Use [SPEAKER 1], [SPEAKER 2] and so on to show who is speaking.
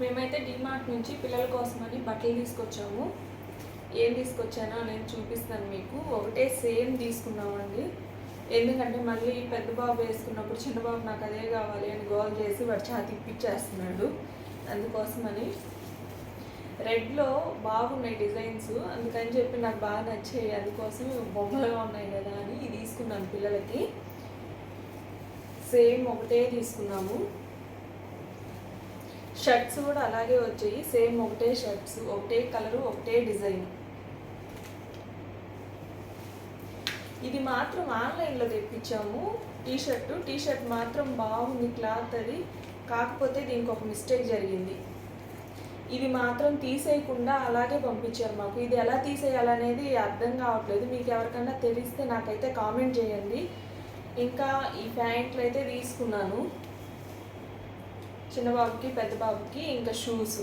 [SPEAKER 1] మేమైతే డిమార్ట్ నుంచి పిల్లల కోసమని బట్టలు తీసుకొచ్చాము. ఏం తీసుకొచ్చానో నేను చూపిస్తాను మీకు. ఒకటే సేమ్ తీసుకున్నామండి. ఎందుకంటే మళ్ళీ పెద్ద బాబు వేసుకున్నప్పుడు చిన్న బాబు నాకు అదే కావాలి అని గోల్ చేసి వాడు ఛాతి ఇప్పించేస్తున్నాడు. అందుకోసమని రెడ్లో బాగున్నాయి డిజైన్స్. అందుకని చెప్పి నాకు బాగా నచ్చాయి. అందుకోసం బొమ్మలుగా ఉన్నాయి కదా అని తీసుకున్నాను పిల్లలకి. సేమ్ ఒకటే తీసుకున్నాము. షర్ట్స్ కూడా అలాగే వచ్చాయి. సేమ్ ఒకటే షర్ట్స్ ఒకటే కలరు ఒకటే డిజైన్ ఇది మాత్రం ఆన్లైన్లో తెప్పించాము. టీ షర్టు టీ షర్ట్ మాత్రం బాగుంది క్లాత్ అది. కాకపోతే దీనికి ఒక మిస్టేక్ జరిగింది. ఇది మాత్రం తీసేయకుండా అలాగే పంపించారు మాకు. ఇది ఎలా తీసేయాలనేది అర్థం కావట్లేదు. మీకు ఎవరికన్నా తెలిస్తే నాకైతే కామెంట్ చేయండి. ఇంకా ఈ ప్యాంట్లు అయితే తీసుకున్నాను. చిన్న బాబుకి పెద్ద బాబుకి ఇంకా షూస్